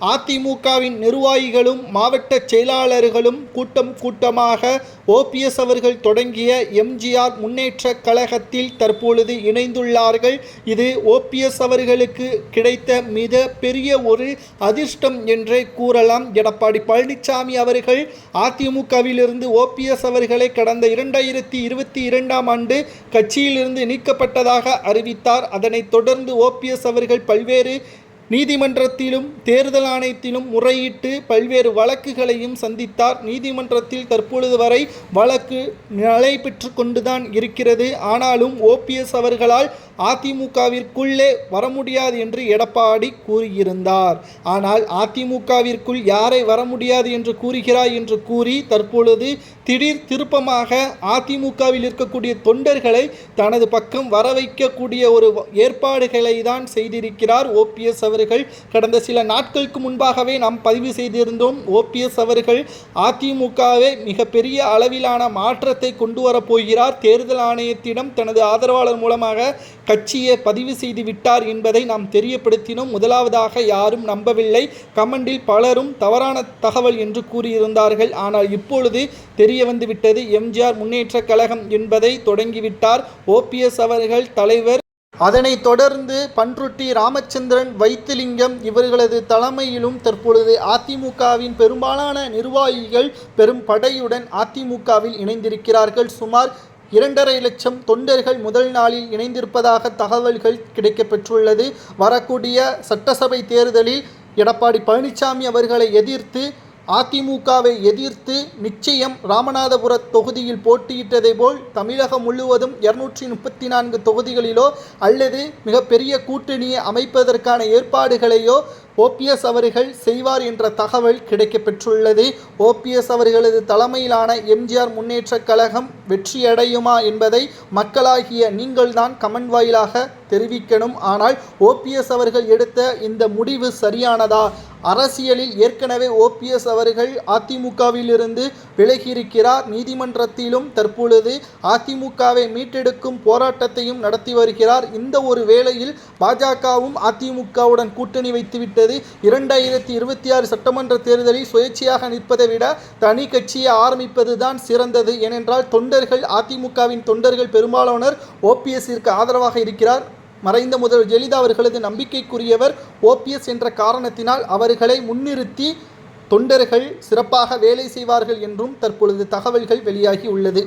அதிமுகவின் நிர்வாகிகளும் மாவட்ட செயலாளர்களும் கூட்டம் கூட்டமாக ஓபிஎஸ் அவர்கள் தொடங்கிய எம்ஜிஆர் முன்னேற்ற கழகத்தில் தற்பொழுது இணைந்துள்ளார்கள். இது ஓபிஎஸ் அவர்களுக்கு கிடைத்த மிக பெரிய ஒரு அதிர்ஷ்டம் என்றே கூறலாம். எடப்பாடி பழனிசாமி அவர்கள் அதிமுகவிலிருந்து ஓபிஎஸ் அவர்களை கடந்த இரண்டாயிரத்தி இருபத்தி இரண்டாம் ஆண்டு கட்சியிலிருந்து நீக்கப்பட்டதாக அறிவித்தார். அதனைத் தொடர்ந்து ஓபிஎஸ் அவர்கள் பல்வேறு நீதிமன்றத்திலும் தேர்தல் ஆணையத்திலும் முறையிட்டு பல்வேறு வழக்குகளையும் சந்தித்தார். நீதிமன்றத்தில் தற்பொழுது வரை வழக்கு நடைபெற்று கொண்டுதான் இருக்கிறது. ஆனாலும் ஓபிஎஸ் அவர்களால் அதிமுகவிற்குள்ளே வர முடியாது என்று எடப்பாடி கூறியிருந்தார். ஆனால் அதிமுகவிற்குள் யாரை வர முடியாது என்று கூறுகிறாய் என்று கூறி தற்பொழுது திடீர் திருப்பமாக அதிமுகவில் இருக்கக்கூடிய தொண்டர்களை தனது பக்கம் வர வைக்கக்கூடிய ஒரு ஏற்பாடுகளை தான் செய்திருக்கிறார். ஓபிஎஸ் அவர்கள் கடந்த சில நாட்களுக்கு முன்பாகவே நாம் பதிவு செய்திருந்தோம். ஓபிஎஸ் அவர்கள் அதிமுகவே மிகப்பெரிய அளவிலான மாற்றத்தை கொண்டு வரப் போகிறார் தேர்தல் ஆணையத்திடம் தனது ஆதரவாளர் மூலமாக கட்சியை பதிவு செய்து விட்டார் என்பதை நாம் தெரியப்படுத்தினோம். முதலாவதாக யாரும் நம்பவில்லை. கமெண்டில் பலரும் தவறான தகவல் என்று கூறியிருந்தார்கள். ஆனால் இப்பொழுது தெரிய வந்துவிட்டது எம்ஜிஆர் முன்னேற்ற கழகம் என்பதை தொடங்கிவிட்டார். ஓபிஎஸ் அவர்கள் தலைவர். அதனைத் தொடர்ந்து பன்ருட்டி ராமச்சந்திரன் வைத்திலிங்கம் இவர்களது தலைமையிலும் தற்பொழுது அதிமுகவின் பெரும்பாலான நிர்வாகிகள் பெரும் படையுடன் அதிமுகவில் இணைந்திருக்கிறார்கள். சுமார் இரண்டரை லட்சம் தொண்டர்கள் முதல் நாளில் இணைந்திருப்பதாக தகவல்கள் கிடைக்கப்பெற்றுள்ளது. வரக்கூடிய சட்டசபை தேர்தலில் எடப்பாடி பழனிசாமி அவர்களை எதிர்த்து அதிமுகவை எதிர்த்து நிச்சயம் ராமநாதபுர தொகுதியில் போட்டியிட்டதை போல் தமிழகம் முழுவதும் இருநூற்றி முப்பத்தி நான்கு தொகுதிகளிலோ அல்லது மிகப்பெரிய கூட்டணியை அமைப்பதற்கான ஏற்பாடுகளையோ ஓபிஎஸ் அவர்கள் செய்வார் என்ற தகவல் கிடைக்கப்பெற்றுள்ளது. ஓபிஎஸ் அவர்களது தலைமையிலான எம்ஜிஆர் முன்னேற்றக் கழகம் வெற்றியடையுமா என்பதை மக்களாகிய நீங்கள்தான் கமெண்ட் வாயிலாக தெரிவிக்கணும். ஆனால் ஓபிஎஸ் அவர்கள் எடுத்த இந்த முடிவு சரியானதா? அரசியலில் ஏற்கனவே ஓபிஎஸ் அவர்கள் அதிமுகவிலிருந்து விலகியிருக்கிறார். நீதிமன்றத்திலும் தற்பொழுது அதிமுகவை மீட்டெடுக்கும் போராட்டத்தையும் நடத்தி வருகிறார். இந்த ஒரு வேளையில் பாஜகவும் அதிமுகவுடன் கூட்டணி வைத்துவிட்டது. இரண்டாயிரத்தி இருபத்தி ஆறு சட்டமன்ற தேர்தலில் சுயேட்சையாக நிற்பதை விட தனி கட்சியை ஆரம்பிப்பது தான் சிறந்தது. ஏனென்றால் தொண்டர்கள் அதிமுகவின் தொண்டர்கள் பெரும்பாலானோர் ஓபிஎஸ்ஸிற்கு ஆதரவாக இருக்கிறார். மறைந்த முதல்வர் ஜெயலலிதா அவர்களது நம்பிக்கைக்குரியவர் ஓபிஎஸ் என்ற காரணத்தினால் அவர்களை முன்னிறுத்தி தொண்டர்கள் சிறப்பாக வேலை செய்வார்கள் என்றும் தற்பொழுது தகவல்கள் வெளியாகி உள்ளது.